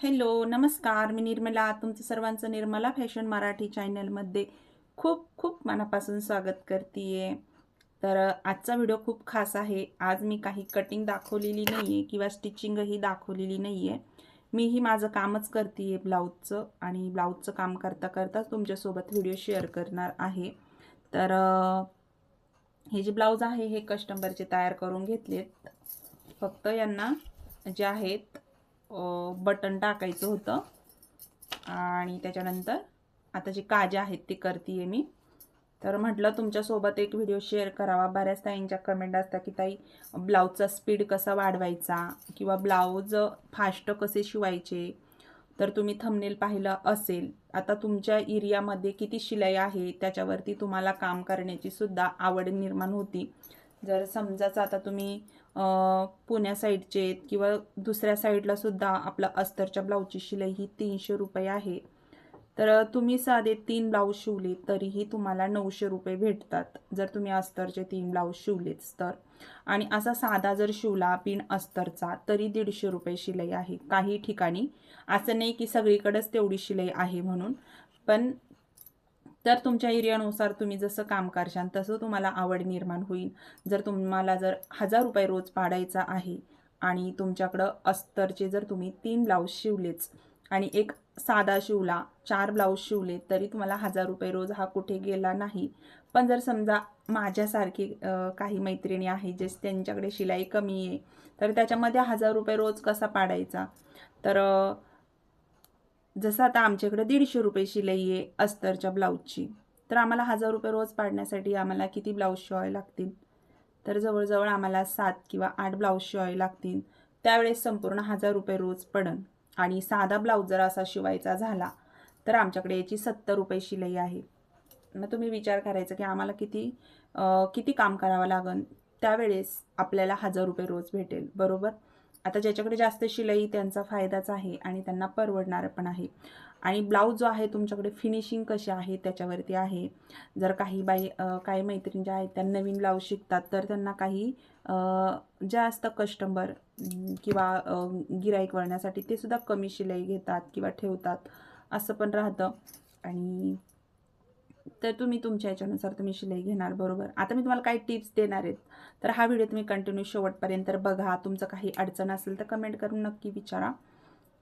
Hello नमस्कार. मी निर्मला. तुमचं सर्वांचं निर्मला फॅशन मराठी चॅनलमध्ये खूप खूप मनापासून स्वागत करते तर आजचा व्हिडिओ खूप खास आहे. आज मी काही कटिंग दाखवलेली नाही आहे किंवा स्टिचिंगही दाखवलेली नाही आहे मीही माझं कामच करते आहे ब्लाऊजचं आणि ब्लाऊजचं काम करता करता तुमच्यासोबत व्हिडिओ शेअर करणार आहे. तर हे जे ब्लाऊज आहे हे कस्टमरचे तयार करून घेतलेत. फक्त यांना जे आहेत बटन टाकायचं होतं. आणि त्याच्यानंतर आता जे काजे आहेत ते करते आहे मी. तर म्हटलं तुमच्यासोबत एक व्हिडिओ शेअर करावा. बऱ्याच ताईंच्या कमेंट असतात की ताई ब्लाऊजचा स्पीड कसा वाढवायचा? किंवा ब्लाऊज फास्ट कसे शिवायचे? तर तुम्ही थंबनेल पाहिलं असेल. आता तुमच्या एरियामध्ये किती शिलाई आहे? त्याच्यावरती तुम्हाला काम करण्याची सुद्धा आवड निर्माण होती. जर समजाच आता तुम्ही पुण्या साईडचे आहेत किंवा दुसऱ्या साईडला सुद्धा आपलं अस्तरच्या ब्लाऊजची शिलाई ही तीनशे रुपये आहे. तर तुम्ही साधे तीन ब्लाऊज शिवले तरीही तुम्हाला नऊशे रुपये भेटतात जर तुम्ही अस्तरचे तीन ब्लाऊज शिवलेच तर. आणि असा साधा जर शिवला पिन अस्तरचा तरी दीडशे रुपये शिलाई आहे. काही ठिकाणी असं नाही की सगळीकडेच तेवढी शिलाई आहे म्हणून. पण तर तुमच्या एरियानुसार तुम्ही जसं काम करशाल तसं तुम्हाला आवड निर्माण होईल. जर तुम्हाला जर हजार रुपये रोज पाडायचा आहे आणि तुमच्याकडं अस्तरचे जर तुम्ही तीन ब्लाऊज शिवलेच आणि एक साधा शिवला चार ब्लाऊज शिवले तरी तुम्हाला हजार रुपये रोज हा कुठे गेला नाही. पण जर समजा माझ्यासारखी काही मैत्रिणी आहे जे त्यांच्याकडे शिलाई कमी आहे तर त्याच्यामध्ये हजार रुपये रोज कसा पाडायचा? तर जसं आता आमच्याकडे दीडशे रुपये शिलाई आहे अस्तरच्या ब्लाऊजची तर आम्हाला हजार रुपये रोज पाडण्यासाठी आम्हाला किती ब्लाऊज शिवावे लागतील? तर जवळजवळ आम्हाला सात किंवा आठ ब्लाऊज शिवावे लागतील. त्यावेळेस संपूर्ण हजार रुपये रोज पडन. आणि साधा ब्लाऊज जर असा शिवायचा झाला तर आमच्याकडे याची सत्तर रुपये शिलाई आहे. मग तुम्ही विचार करायचा की आम्हाला किती किती काम करावं लागन? त्यावेळेस आपल्याला हजार रुपये रोज भेटेल. बरोबर? आता ज्याच्याकडे जास्त शिलाई त्यांचा फायदाच आहे आणि त्यांना परवडणार पण आहे. आणि ब्लाऊज जो आहे तुमच्याकडे फिनिशिंग कशी आहे त्याच्यावरती आहे. जर काही बाई काही मैत्रीण ज्या आहेत त्या नवीन ब्लाऊज शिकतात तर त्यांना काही जास्त कस्टमर किंवा गिराईक वळण्यासाठी ते सुद्धा कमी शिलाई घेतात किंवा ठेवतात असं पण राहतं. आणि तर तुम्ही तुमच्या याच्यानुसार तुम्ही शिलाई घेणार बरोबर? आता मी तुम्हाला काही टिप्स देणार आहेत. तर हा व्हिडिओ तुम्ही कंटिन्यू शेवटपर्यंत बघा. तुमचं काही अडचण असेल तर कमेंट करून नक्की विचारा.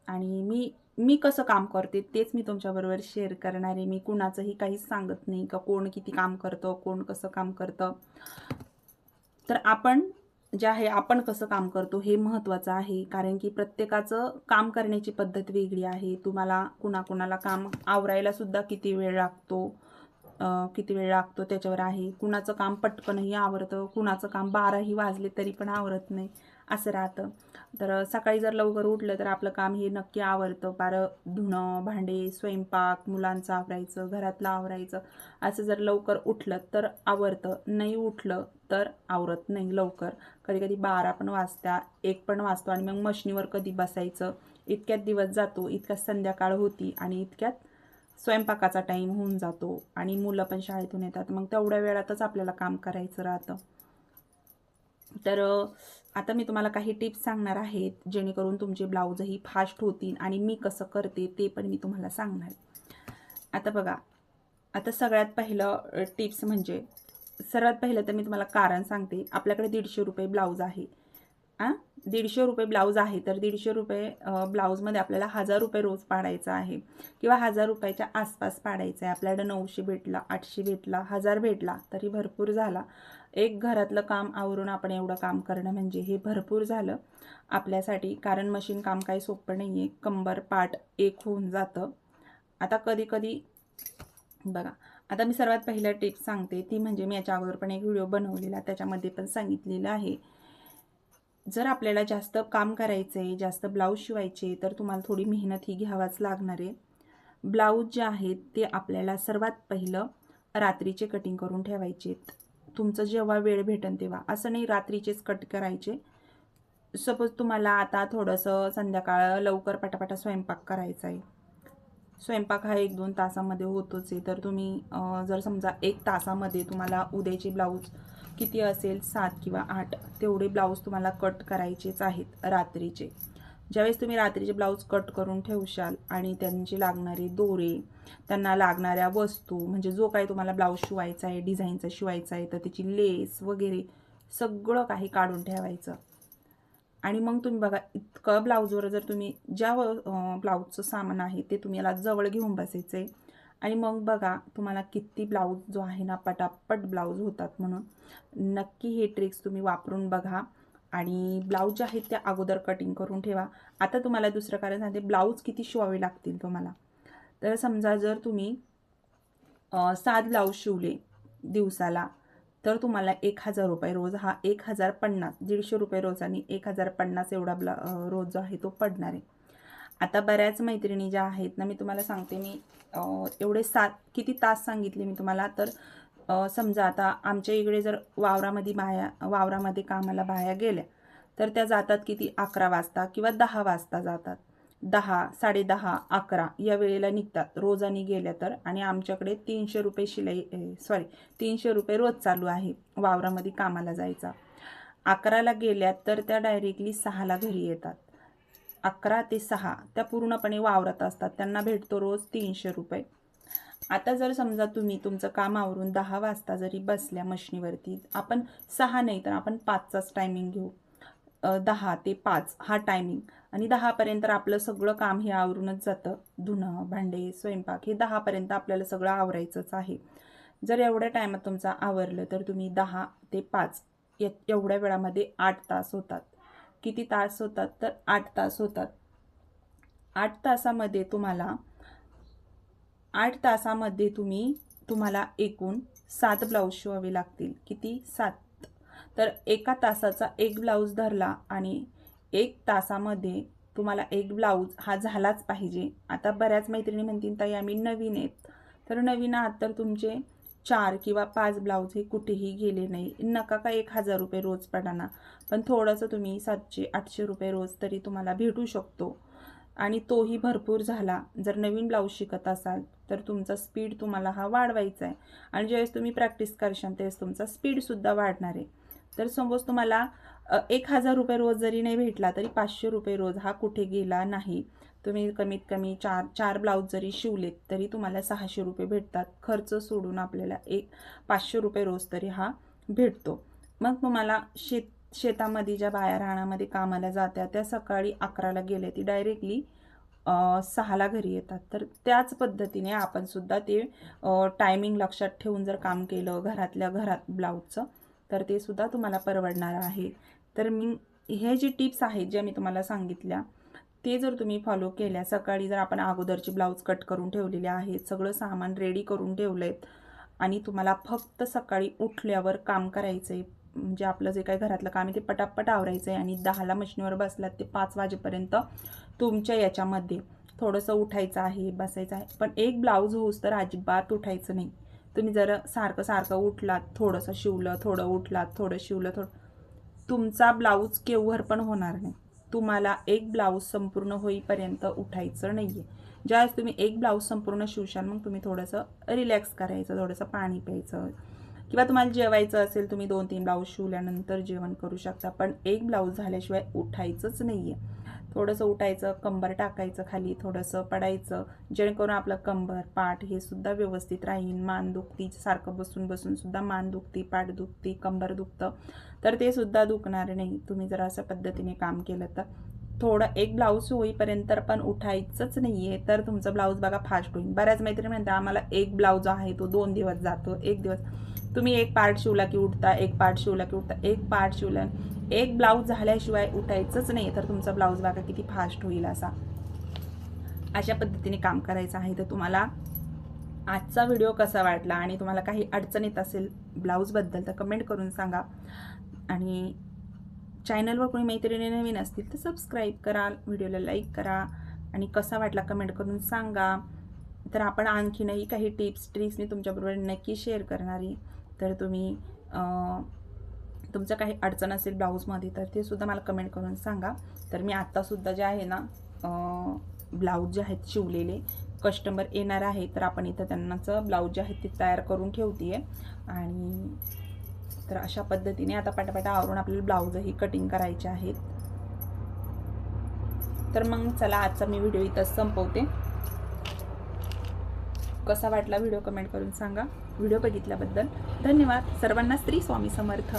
आणि मी मी कसं काम करते तेच मी तुमच्याबरोबर शेअर करणार आहे. मी कुणाचंही काहीच सांगत नाही का कोण किती काम करतं कोण कसं काम करतं. तर आपण जे आहे आपण कसं काम करतो हे महत्त्वाचं आहे. कारण की प्रत्येकाचं काम करण्याची पद्धत वेगळी आहे. तुम्हाला कुणाकुणाला काम आवरायला सुद्धा किती वेळ लागतो? किती वेळ लागतो त्याच्यावर आहे. कुणाचं काम पटकनही आवरतं कुणाचं काम बाराही वाजले तरी पण आवरत नाही असं राहतं. तर सकाळी जर लवकर उठलं तर आपलं काम हे नक्की आवरतं. बारं धुणं भांडे स्वयंपाक मुलांचं आवरायचं घरातलं आवरायचं असं जर लवकर उठलं तर आवरतं. नाही उठलं तर आवरत नाही लवकर. कधी कधी बारा पण वाजता एक पण वाजतो आणि मग मशनीवर कधी बसायचं. इतक्यात दिवस जातो इतक्यात संध्याकाळ होती आणि इतक्यात स्वयंपाकाचा टाईम होऊन जातो आणि मुलं पण शाळेतून येतात. मग तेवढ्या वेळातच आपल्याला काम करायचं राहतं. तर आता मी तुम्हाला काही टिप्स सांगणार आहेत जेणेकरून तुमचे ब्लाऊजही फास्ट होतील आणि मी कसं करते ते पण मी तुम्हाला सांगणार. आता बघा आता सगळ्यात पहिलं टिप्स म्हणजे सर्वात पहिलं तर मी तुम्हाला कारण सांगते. आपल्याकडे दीडशे रुपये ब्लाऊज आहे. आ दीडशे रुपये ब्लाऊज आहे तर दीडशे रुपये ब्लाऊजमध्ये आपल्याला हजार रुपये रोज पाडायचा आहे किंवा हजार रुपयाच्या आसपास पाडायचं आहे. आपल्याला नऊशे भेटला आठशे भेटला हजार भेटला तरी भरपूर झाला. एक घरातलं काम आवरून आपण एवढं काम करणं म्हणजे हे भरपूर झालं आपल्यासाठी. कारण मशीन काम काही सोपं नाही आहे कंबर पाठ एक होऊन जातं. आता कधी कधी बघा आता मी सर्वात पहिलं टिप सांगते. ती म्हणजे मी याच्या अगोदर पण एक व्हिडिओ बनवलेला त्याच्यामध्ये पण सांगितलेलं आहे. जर आपल्याला जास्त काम करायचं आहे जास्त ब्लाऊज शिवायचे तर तुम्हाला थोडी मेहनत ही घ्यावाच लागणार आहे. ब्लाऊज जे आहेत ते आपल्याला सर्वात पहिलं रात्रीचे कटिंग करून ठेवायचे तुमचं जेव्हा वेळ भेटेल तेव्हा. असं नाही रात्रीचेच कट करायचे. सपोज तुम्हाला आता थोडंसं संध्याकाळ लवकर पटापटा स्वयंपाक करायचा आहे स्वयंपाक हा एक दोन तासामध्ये होतोच आहे. तर तुम्ही जर समजा एक तासामध्ये तुम्हाला उद्याचे ब्लाऊज किती असेल? सात किंवा आठ. तेवढे ब्लाऊज तुम्हाला कट करायचेच आहेत रात्रीचे. ज्यावेळेस तुम्ही रात्रीचे ब्लाऊज कट करून ठेवशाल आणि त्यांची लागणारी दोरे त्यांना लागणाऱ्या वस्तू म्हणजे जो काही तुम्हाला ब्लाऊज शिवायचा आहे डिझाईनचा शिवायचा आहे तर त्याची लेस वगैरे सगळं काही काढून ठेवायचं. आणि मग तुम्ही बघा इतकं ब्लाऊजवर जर तुम्ही ज्या ब्लाऊजचं सामान आहे ते तुम्हाला जवळ घेऊन बसायचं आहे आणि मग बघा तुम्हाला किती ब्लाऊज जो आहे ना पटापट ब्लाऊज होतात म्हणून. नक्की हे ट्रिक्स तुम्ही वापरून बघा आणि ब्लाऊज जे आहेत त्या अगोदर कटिंग करून ठेवा. आता तुम्हाला दुसरं कारण सांगते ब्लाऊज किती शिवावे लागतील तुम्हाला. तर समजा जर तुम्ही सात ब्लाऊज शिवले दिवसाला तर तुम्हाला एक हजार रुपये रोज हा एक हजार पन्नास दीडशे रुपये रोज आणि एक हजार पन्नास एवढा ब्ला रोज जो आहे तो पडणार आहे. आता बऱ्याच मैत्रिणी ज्या आहेत ना मी तुम्हाला सांगते मी एवढे सात किती तास सांगितले मी तुम्हाला तर समजा आता आमच्या इकडे जर वावरामध्ये बाया वावरामध्ये कामाला बाया गेल्या तर त्या जातात किती? अकरा वाजता किंवा दहा वाजता जातात. दहा साडेदहा अकरा या वेळेला निघतात. रोजानी गेल्या तर. आणि आमच्याकडे तीनशे रुपये शिलाई सॉरी तीनशे रुपये रोज चालू आहे वावरामध्ये कामाला जायचा. अकराला गेल्या तर त्या डायरेक्टली सहाला घरी येतात. अकरा ते सहा त्या पूर्णपणे वावरत असतात. त्यांना भेटतो रोज तीनशे रुपये. आता जर समजा तुम्ही तुमचं काम आवरून दहा वाजता जरी बसल्या मशनीवरती आपण सहा नाही तर आपण पाचचाच टायमिंग घेऊ. दहा ते पाच हा टायमिंग आणि दहापर्यंत आपलं सगळं काम हे आवरूनच जातं. धुणं भांडे स्वयंपाक हे दहापर्यंत आपल्याला सगळं आवरायचंच आहे. जर एवढ्या टायमात तुमचं आवरलं तर तुम्ही दहा ते पाच एवढ्या वेळामध्ये आठ तास होतात. किती तास होतात तर आठ तास होतात. आठ तासामध्ये तुम्हाला आठ तासामध्ये तुम्ही तुम्हाला एकूण सात ब्लाऊज शिवावे लागतील. किती? सात. तर एका तासाचा एक ब्लाऊज धरला आणि एक तासामध्ये तुम्हाला एक ब्लाऊज हा झालाच पाहिजे. आता बऱ्याच मैत्रिणी म्हणतील ताई आम्ही नवीन आहेत. तर नवीन आहात तर तुमचे चार किंवा पाच ब्लाऊज हे कुठेही गेले नाही. नका का एक हजार रुपये रोज पडाना? पण थोडंसं तुम्ही सातशे आठशे रुपये रोज तरी तुम्हाला भेटू शकतो. आणि तोही भरपूर झाला. जर नवीन ब्लाऊज शिकत असाल तर तुमचा स्पीड तुम्हाला हा वाढवायचा आहे. आणि ज्यावेळेस तुम्ही प्रॅक्टिस करशाल त्यावेळेस तुमचा स्पीडसुद्धा वाढणार आहे. तर सपोज तुम्हाला एक हजार रुपये रोज जरी नाही भेटला तरी पाचशे रुपये रोज हा कुठे गेला नाही. तुम्ही कमीत कमी चार चार ब्लाऊज जरी शिवलेत तरी तुम्हाला सहाशे रुपये भेटतात. खर्च सोडून आपल्याला एक पाचशे रुपये रोज तरी हा भेटतो. मग तुम्हाला शेत शेतामध्ये ज्या बाया राहण्यामध्ये कामाला जात्या त्या सकाळी अकराला गेल्या ती डायरेक्टली सहाला घरी येतात. तर त्याच पद्धतीने आपण सुद्धा ते टायमिंग लक्षात ठेवून जर काम केलं घरातल्या घरात ब्लाऊजचं तर ते सुद्धा तुम्हाला परवडणार आहे. तर मी हे जे टिप्स आहेत ज्या मी तुम्हाला सांगितल्या ते जर तुम्ही फॉलो केल्या सकाळी जर आपण अगोदरचे ब्लाऊज कट करून ठेवलेले आहेत सगळं सामान रेडी करून ठेवलं आहेत आणि तुम्हाला फक्त सकाळी उठल्यावर काम करायचं आहे म्हणजे आपलं जे काही घरातलं काम आहे ते पटापट आवरायचं आहे आणि दहाला मशीनवर बसलात ते पाच वाजेपर्यंत तुमच्या याच्यामध्ये थोडंसं उठायचं आहे बसायचं आहे. पण एक ब्लाऊज होऊस तर अजिबात उठायचं नाही. तुम्ही जर सारखं सारखं उठलात थोडंसं शिवलं थोडं उठलात थोडं शिवलं थोडं. तुमचा ब्लाऊज केव्हर पण होणार नाही. तुम्हाला एक ब्लाऊज संपूर्ण होईपर्यंत उठायचं नाही आहे ज्यावेळेस तुम्ही एक ब्लाऊज संपूर्ण शिवशाल मग तुम्ही थोडंसं रिलॅक्स करायचं थोडंसं पाणी प्यायचं. किंवा तुम्हाला जेवायचं असेल तुम्ही दोन तीन ब्लाऊज शिवल्यानंतर जेवण करू शकता पण एक ब्लाऊज झाल्याशिवाय उठायचंच नाही आहे थोडंसं उठायचं कंबर टाकायचं खाली थोडंसं पडायचं जेणेकरून आपलं कंबर पाठ हे सुद्धा व्यवस्थित राहील. मान दुखती सारखं बसून बसून सुद्धा मान दुखती पाठ दुखती कंबर दुखतं. तर ते सुद्धा दुखणार नाही. तुम्ही जर अशा पद्धतीने काम केलं तर. थोडं एक ब्लाऊज होईपर्यंत पण उठायचंच नाही आहे तर तुमचं ब्लाऊज बघा फास्ट होईल. बऱ्याच मैत्रिणी म्हणतात आम्हाला एक ब्लाऊज आहे तो दोन दिवस जातो एक दिवस. तुम्ही एक पार्ट शिवला की उठता एक पार्ट शिवला की उठता एक पार्ट शिवला. एक ब्लाऊज झाल्याशिवाय उठायचंच नाही तर तुमचा ब्लाऊज बघा किती फास्ट होईल असा. अशा पद्धतीने काम करायचं आहे. तर तुम्हाला आजचा व्हिडिओ कसा वाटला आणि तुम्हाला काही अडचण येत असेल ब्लाऊजबद्दल तर कमेंट करून सांगा. आणि चॅनलवर कोणी मैत्रिणी नवीन असतील तर सबस्क्राईब करा व्हिडिओला लाईक करा. आणि कसा वाटला कमेंट करून सांगा. तर आपण आणखीनही काही टिप्स ट्रिक्स मी तुमच्याबरोबर नक्की शेअर करणार आहे. तर तुम्ही तुमचं काही अडचण असेल ब्लाऊजमध्ये तर ते सुद्धा मला कमेंट करून सांगा. तर मी आत्तासुद्धा जे आहे ना ब्लाऊज जे आहेत शिवलेले कस्टमर येणार आहे तर आपण इथं त्यांनाचं ब्लाऊज जे आहेत ते तयार करून ठेवते आहे आणि तर अशा पद्धतीने आता पटापटा आवरून आपल्याला ब्लाऊजही कटिंग करायचे आहेत. तर मग चला आजचा मी व्हिडिओ इथंच संपवते. कसा वाटला व्हिडिओ कमेंट करून सांगा. व्हिडिओ बघितल्याबद्दल धन्यवाद. सर्वांना स्त्री स्वामी समर्थ.